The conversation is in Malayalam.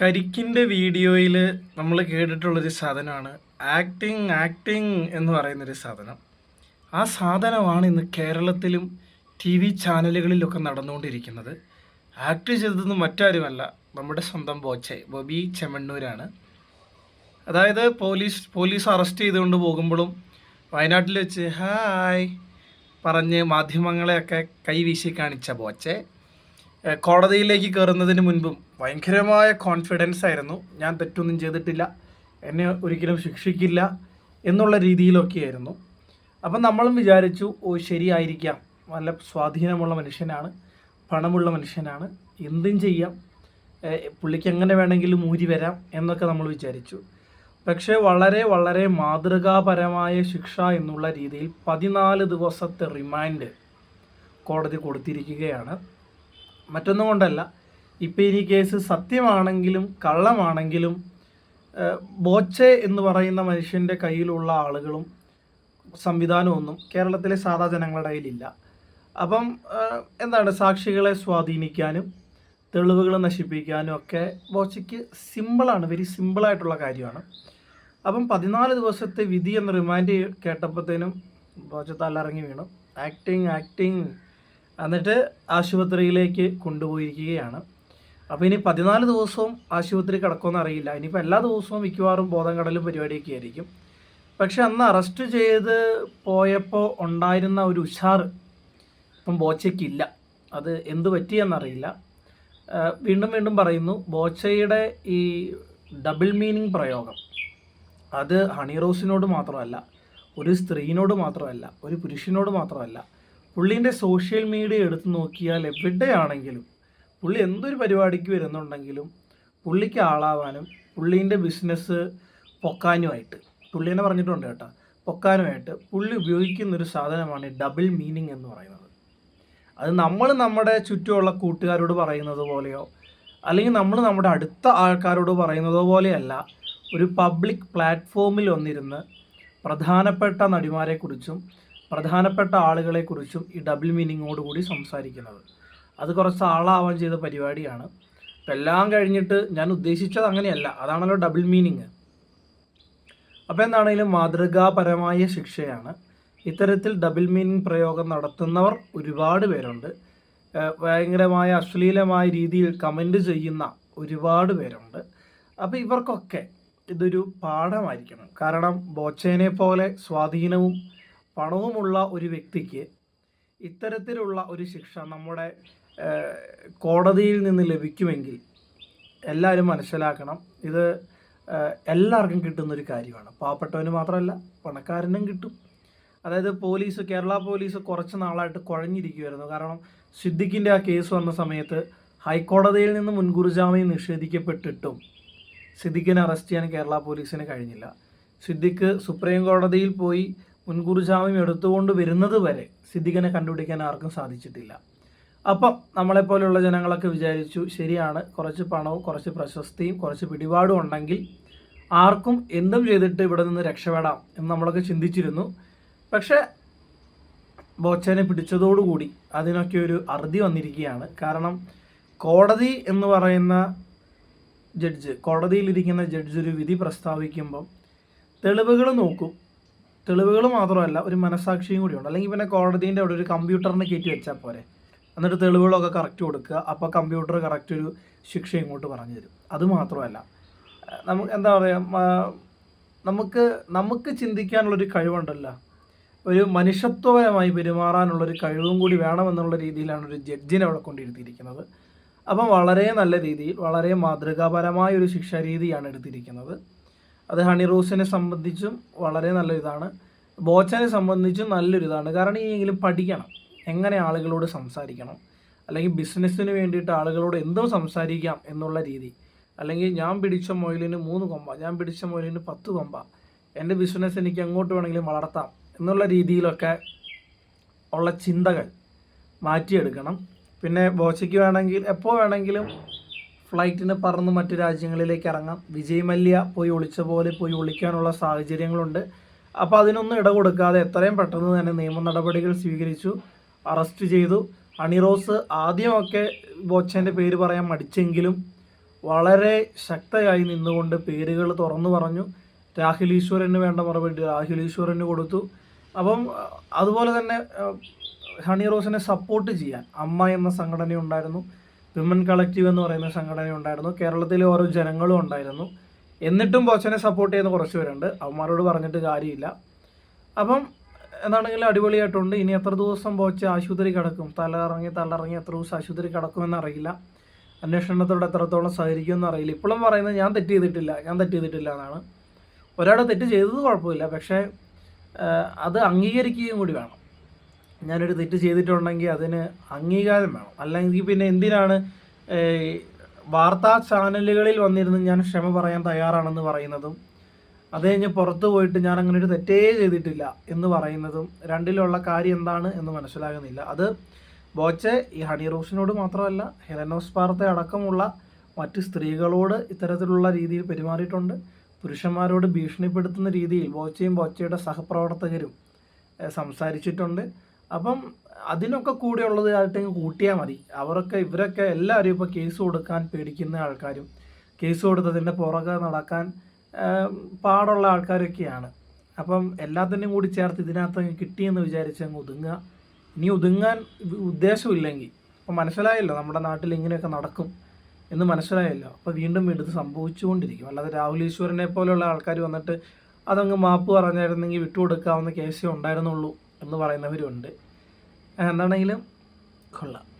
കരിക്കിന്റെ വീഡിയോയിൽ നമ്മൾ കേട്ടിട്ടുള്ളൊരു സാധനമാണ്. ആക്ടിങ് ആക്ടിങ് എന്ന് പറയുന്നൊരു സാധനം. ആ സാധനമാണ് ഇന്ന് കേരളത്തിലും ടി വി ചാനലുകളിലൊക്കെ നടന്നുകൊണ്ടിരിക്കുന്നത്. ആക്ട് ചെയ്തത് മറ്റാരുമല്ല നമ്മുടെ സ്വന്തം ബോച്ചെ ബോബി ചെമ്മണ്ണൂരാണ്. അതായത് പോലീസ് പോലീസ് അറസ്റ്റ് ചെയ്തുകൊണ്ട് പോകുമ്പോഴും വയനാട്ടിൽ വെച്ച് ഹായ് പറഞ്ഞ് മാധ്യമങ്ങളെയൊക്കെ കൈവീശി കാണിച്ച ബോച്ചെ കോടതിയിലേക്ക് കയറുന്നതിന് മുൻപും ഭയങ്കരമായ കോൺഫിഡൻസ് ആയിരുന്നു. ഞാൻ തെറ്റൊന്നും ചെയ്തിട്ടില്ല. എന്നെ ഒരിക്കലും ശിക്ഷിക്കില്ല എന്നുള്ള രീതിയിലൊക്കെയായിരുന്നു. അപ്പം നമ്മളും വിചാരിച്ചു ഓ ശരിയായിരിക്കാം. നല്ല സ്വാധീനമുള്ള മനുഷ്യനാണ് പണമുള്ള മനുഷ്യനാണ്. എന്തും ചെയ്യാം. പുള്ളിക്ക് എങ്ങനെ വേണമെങ്കിലും ഊരി വരാം എന്നൊക്കെ നമ്മൾ വിചാരിച്ചു. പക്ഷേ വളരെ വളരെ മാതൃകാപരമായ ശിക്ഷ എന്നുള്ള രീതിയിൽ പതിനാല് ദിവസത്തെ റിമാൻഡ് കോടതി കൊടുത്തിരിക്കുകയാണ്. മറ്റൊന്നും കൊണ്ടല്ല ഇപ്പം ഇനി കേസ് സത്യമാണെങ്കിലും കള്ളമാണെങ്കിലും ബോച്ചെ എന്ന് പറയുന്ന മനുഷ്യന്റെ കയ്യിലുള്ള ആളുകളും സംവിധാനമൊന്നും കേരളത്തിലെ സാധാ ജനങ്ങളുടെ കയ്യിലില്ല. അപ്പം എന്താണ് സാക്ഷികളെ സ്വാധീനിക്കാനും തെളിവുകൾ നശിപ്പിക്കാനും ഒക്കെ ബോച്ചയ്ക്ക് സിമ്പിളാണ് വെരി സിമ്പിളായിട്ടുള്ള കാര്യമാണ്. അപ്പം പതിനാല് ദിവസത്തെ വിധി എന്ന റിമാൻഡ് കേട്ടപ്പോഴത്തേനും ബോച്ച തലറങ്ങി വീണു. Acting acting. എന്നിട്ട് ആശുപത്രിയിലേക്ക് കൊണ്ടുപോയിരിക്കുകയാണ്. അപ്പോൾ ഇനി പതിനാല് ദിവസവും ആശുപത്രി കിടക്കുമെന്ന് അറിയില്ല. ഇനിയിപ്പോൾ എല്ലാ ദിവസവും മിക്കവാറും ബോധം കടലും പരിപാടിയൊക്കെ ആയിരിക്കും. പക്ഷെ അന്ന് അറസ്റ്റ് ചെയ്ത് പോയപ്പോൾ ഉണ്ടായിരുന്ന ഒരു ഉഷാർ ഇപ്പം ബോച്ചയ്ക്കില്ല. അത് എന്ത് പറ്റിയെന്നറിയില്ല. വീണ്ടും വീണ്ടും പറയുന്നു ബോച്ചയുടെ ഈ ഡബിൾ മീനിങ് പ്രയോഗം അത് ഹണി റോസിനോട് മാത്രമല്ല ഒരു സ്ത്രീനോട് മാത്രമല്ല ഒരു പുരുഷനോട് മാത്രമല്ല പുള്ളീന്റെ സോഷ്യൽ മീഡിയ എടുത്തു നോക്കിയാൽ എവിടെയാണെങ്കിലും പുള്ളി എന്തൊരു പരിപാടിക്ക് വരുന്നുണ്ടെങ്കിലും പുള്ളിക്ക് ആളാവാനും പുള്ളീന്റെ ബിസിനസ് പൊക്കാനുമായിട്ട് പുള്ളി തന്നെ പറഞ്ഞിട്ടുണ്ട് കേട്ടോ പൊക്കാനുമായിട്ട് പുള്ളി ഉപയോഗിക്കുന്ന ഒരു സാധനമാണ് ഡബിൾ മീനിങ് എന്ന് പറയുന്നത്. അത് നമ്മൾ നമ്മുടെ ചുറ്റുമുള്ള കൂട്ടുകാരോട് പറയുന്നത് പോലെയോ അല്ലെങ്കിൽ നമ്മൾ നമ്മുടെ അടുത്ത ആൾക്കാരോട് പറയുന്നത് പോലെയല്ല ഒരു പബ്ലിക് പ്ലാറ്റ്ഫോമിൽ വന്നിരുന്ന് പ്രധാനപ്പെട്ട നടിമാരെക്കുറിച്ചും പ്രധാനപ്പെട്ട ആളുകളെക്കുറിച്ചും ഈ ഡബിൾ മീനിങ്ങോടുകൂടി സംസാരിക്കുന്നത്. അത് കുറച്ച് ആളാവാൻ ചെയ്ത പരിപാടിയാണ്. അപ്പം എല്ലാം കഴിഞ്ഞിട്ട് ഞാൻ ഉദ്ദേശിച്ചത് അങ്ങനെയല്ല. അതാണല്ലോ ഡബിൾ മീനിങ് അപ്പോൾ എന്താണെങ്കിലും മാതൃകാപരമായ ശിക്ഷയാണ്. ഇത്തരത്തിൽ ഡബിൾ മീനിങ് പ്രയോഗം നടത്തുന്നവർ ഒരുപാട് പേരുണ്ട്. ഭയങ്കരമായ അശ്ലീലമായ രീതിയിൽ കമന്റ് ചെയ്യുന്ന ഒരുപാട് പേരുണ്ട്. അപ്പോൾ ഇവർക്കൊക്കെ ഇതൊരു പാഠമായിരിക്കണം. കാരണം ബോച്ചേനെ പോലെ സ്വാധീനവും പണവുമുള്ള ഒരു വ്യക്തിക്ക് ഇത്തരത്തിലുള്ള ഒരു ശിക്ഷ നമ്മുടെ കോടതിയിൽ നിന്ന് ലഭിക്കുമെങ്കിൽ എല്ലാവരും മനസ്സിലാക്കണം. ഇത് എല്ലാവർക്കും കിട്ടുന്നൊരു കാര്യമാണ്. പാവപ്പെട്ടവന് മാത്രമല്ല പണക്കാരനും കിട്ടും. അതായത് പോലീസ് കേരള പോലീസ് കുറച്ച് നാളായിട്ട് കുഴഞ്ഞിരിക്കുമായിരുന്നു കാരണം സിദ്ദിഖിന്റെ ആ കേസ് വന്ന സമയത്ത് ഹൈക്കോടതിയിൽ നിന്ന് മുൻകൂർ ജാമ്യം നിഷേധിക്കപ്പെട്ടിട്ടും സിദ്ദിഖിനെ അറസ്റ്റ് ചെയ്യാൻ കേരള പോലീസിന് കഴിഞ്ഞില്ല. സിദ്ദിഖ് സുപ്രീം കോടതിയിൽ പോയി മുൻകൂർ ജാമ്യം എടുത്തുകൊണ്ട് വരുന്നത് വരെ സിദ്ദിഖിനെ കണ്ടുപിടിക്കാൻ ആർക്കും സാധിച്ചിട്ടില്ല. അപ്പം നമ്മളെപ്പോലെയുള്ള ജനങ്ങളൊക്കെ വിചാരിച്ചു ശരിയാണ്. കുറച്ച് പണവും കുറച്ച് പ്രശസ്തിയും കുറച്ച് പിടിപാടും ഉണ്ടെങ്കിൽ ആർക്കും എന്തും ചെയ്തിട്ട് ഇവിടെ നിന്ന് രക്ഷപ്പെടാം എന്ന് നമ്മളൊക്കെ ചിന്തിച്ചിരുന്നു. പക്ഷേ ബോച്ചനെ പിടിച്ചതോടുകൂടി അതിനൊക്കെ ഒരു അറുതി വന്നിരിക്കുകയാണ്. കാരണം കോടതി എന്ന് പറയുന്ന ജഡ്ജ് കോടതിയിലിരിക്കുന്ന ജഡ്ജ് ഒരു വിധി പ്രസ്താവിക്കുമ്പം തെളിവുകൾ നോക്കും. തെളിവുകൾ മാത്രമല്ല ഒരു മനസാക്ഷിയും കൂടിയുണ്ട്. അല്ലെങ്കിൽ പിന്നെ കോടതീന്റെ അവിടെ ഒരു കമ്പ്യൂട്ടറിനെ കയറ്റി വെച്ചാൽ പോരെ. എന്നിട്ട് തെളിവുകളൊക്കെ കറക്റ്റ് കൊടുക്കുക. അപ്പോൾ കമ്പ്യൂട്ടർ കറക്റ്റ് ഒരു ശിക്ഷ ഇങ്ങോട്ട് പറഞ്ഞു തരും. അത് മാത്രമല്ല ഏഹ് നമുക്ക് എന്താ പറയുക നമുക്ക് നമുക്ക് ചിന്തിക്കാനുള്ളൊരു കഴിവുണ്ടല്ലോ. ഒരു മനുഷ്യത്വപരമായി പെരുമാറാനുള്ളൊരു കഴിവും കൂടി വേണമെന്നുള്ള രീതിയിലാണ് ഒരു ജഡ്ജിനെ അവിടെ കൊണ്ടിരുത്തിയിരിക്കുന്നത്. അപ്പം വളരെ നല്ല രീതിയിൽ വളരെ മാതൃകാപരമായ ഒരു ശിക്ഷാരീതിയാണ് എടുത്തിരിക്കുന്നത്. അത് ഹണി റോസിനെ സംബന്ധിച്ചും വളരെ നല്ല ബോച്ചനെ സംബന്ധിച്ചും നല്ലൊരിതാണ്. കാരണം ഇനിയെങ്കിലും പഠിക്കണം. എങ്ങനെ ആളുകളോട് സംസാരിക്കണം? അല്ലെങ്കിൽ ബിസിനസ്സിന് വേണ്ടിയിട്ട് ആളുകളോട് എന്തോ സംസാരിക്കാം എന്നുള്ള രീതി. അല്ലെങ്കിൽ ഞാൻ പിടിച്ച മൊയിലിന് മൂന്ന് കൊമ്പ ഞാൻ പിടിച്ച മൊയിലിന് പത്ത് കൊമ്പ എന്റെ ബിസിനസ് എനിക്ക് എങ്ങോട്ട് വേണമെങ്കിലും വളർത്താം എന്നുള്ള രീതിയിലൊക്കെ ഉള്ള ചിന്തകൾ മാറ്റിയെടുക്കണം. പിന്നെ ബോച്ചയ്ക്ക് വേണമെങ്കിൽ എപ്പോൾ വേണമെങ്കിലും ഫ്ലൈറ്റിന് പറന്ന് മറ്റു രാജ്യങ്ങളിലേക്ക് ഇറങ്ങാം. വിജയ് മല്യ പോയി ഒളിച്ച പോലെ പോയി ഒളിക്കാനുള്ള സാഹചര്യങ്ങളുണ്ട്. അപ്പോൾ അതിനൊന്നും ഇട കൊടുക്കാതെ എത്രയും പെട്ടെന്ന് തന്നെ നിയമ നടപടികൾ സ്വീകരിച്ചു. അറസ്റ്റ് ചെയ്തു. അണിറോസ് ആദ്യമൊക്കെ ബോച്ചന്റെ പേര് പറയാൻ മടിച്ചെങ്കിലും വളരെ ശക്തയായി നിന്നുകൊണ്ട് പേരുകൾ തുറന്നു പറഞ്ഞു. രാഹുൽ ഈശ്വരന് വേണ്ട മറുപടി രാഹുൽ ഈശ്വരന് കൊടുത്തു. അപ്പം അതുപോലെ തന്നെ ഹണി റോസിനെ സപ്പോർട്ട് ചെയ്യാൻ അമ്മ എന്ന സംഘടന ഉണ്ടായിരുന്നു. വിമൻ കളക്റ്റീവ് എന്ന് പറയുന്ന സംഘടന ഉണ്ടായിരുന്നു. കേരളത്തിലെ ഓരോ ജനങ്ങളും ഉണ്ടായിരുന്നു. എന്നിട്ടും ബോച്ചനെ സപ്പോർട്ട് ചെയ്യുന്ന കുറച്ച് പേരുണ്ട്. അവന്മാരോട് പറഞ്ഞിട്ട് കാര്യമില്ല. അപ്പം എന്താണെങ്കിലും അടിപൊളിയായിട്ടുണ്ട്. ഇനി എത്ര ദിവസം പോച്ച് ആശുപത്രി കിടക്കും? തലറങ്ങി തലറങ്ങി എത്ര ദിവസം ആശുപത്രി കിടക്കും അറിയില്ല. അന്വേഷണത്തോട് എത്രത്തോളം സഹകരിക്കുമെന്ന് അറിയില്ല. ഇപ്പോഴും പറയുന്നത് ഞാൻ തെറ്റ് ചെയ്തിട്ടില്ല ഞാൻ തെറ്റ് ചെയ്തിട്ടില്ല എന്നാണ്. ഒരാൾ തെറ്റ് ചെയ്തത് കുഴപ്പമില്ല. പക്ഷേ അത് അംഗീകരിക്കുകയും കൂടി വേണം. ഞാനൊരു തെറ്റ് ചെയ്തിട്ടുണ്ടെങ്കിൽ അതിന് അംഗീകാരം വേണം. അല്ലെങ്കിൽ പിന്നെ എന്തിനാണ് വാർത്താ ചാനലുകളിൽ വന്നിരുന്ന് ഞാൻ ക്ഷമ പറയാൻ തയ്യാറാണെന്ന് പറയുന്നതും അത് കഴിഞ്ഞ് പുറത്ത് പോയിട്ട് ഞാൻ അങ്ങനെ ഒരു തെറ്റേ ചെയ്തിട്ടില്ല എന്ന് പറയുന്നതും രണ്ടിലുള്ള കാര്യം എന്താണ് എന്ന് മനസ്സിലാകുന്നില്ല. അത് ബോച്ചെ ഈ ഹണി റോസിനോട് മാത്രമല്ല ഹെലനോസ് പാർത്തെ അടക്കമുള്ള മറ്റ് സ്ത്രീകളോട് ഇത്തരത്തിലുള്ള രീതിയിൽ പെരുമാറിയിട്ടുണ്ട്. പുരുഷന്മാരോട് ഭീഷണിപ്പെടുത്തുന്ന രീതിയിൽ ബോച്ചയും ബോച്ചയുടെ സഹപ്രവർത്തകരും സംസാരിച്ചിട്ടുണ്ട്. അപ്പം അതിനൊക്കെ കൂടെയുള്ളത് ആയിട്ടെങ്കിൽ കൂട്ടിയാൽ മതി. അവരൊക്കെ ഇവരൊക്കെ എല്ലാവരും ഇപ്പോൾ കേസ് കൊടുക്കാൻ പേടിക്കുന്ന ആൾക്കാരും കേസ് കൊടുത്തതിന്റെ പുറകെ നടക്കാൻ പാടുള്ള ആൾക്കാരൊക്കെയാണ്. അപ്പം എല്ലാത്തിനും കൂടി ചേർത്ത് ഇതിനകത്ത് കിട്ടിയെന്ന് വിചാരിച്ച് അങ്ങ് ഒതുങ്ങുക. ഇനി ഒതുങ്ങാൻ ഉദ്ദേശമില്ലെങ്കിൽ അപ്പം മനസ്സിലായല്ലോ നമ്മുടെ നാട്ടിൽ ഇങ്ങനെയൊക്കെ നടക്കും എന്ന് മനസ്സിലായല്ലോ. അപ്പോൾ വീണ്ടും വീണ്ടും സംഭവിച്ചുകൊണ്ടിരിക്കും. അല്ലാതെ രാഹുൽ ഈശ്വരനെ പോലെയുള്ള ആൾക്കാർ വന്നിട്ട് അതങ്ങ് മാപ്പ് പറഞ്ഞായിരുന്നെങ്കിൽ വിട്ടുകൊടുക്കാവുന്ന കേസേ ഉണ്ടായിരുന്നുള്ളൂ എന്ന് പറയുന്നവരുണ്ട്. എന്താണെങ്കിലും കൊള്ളാം.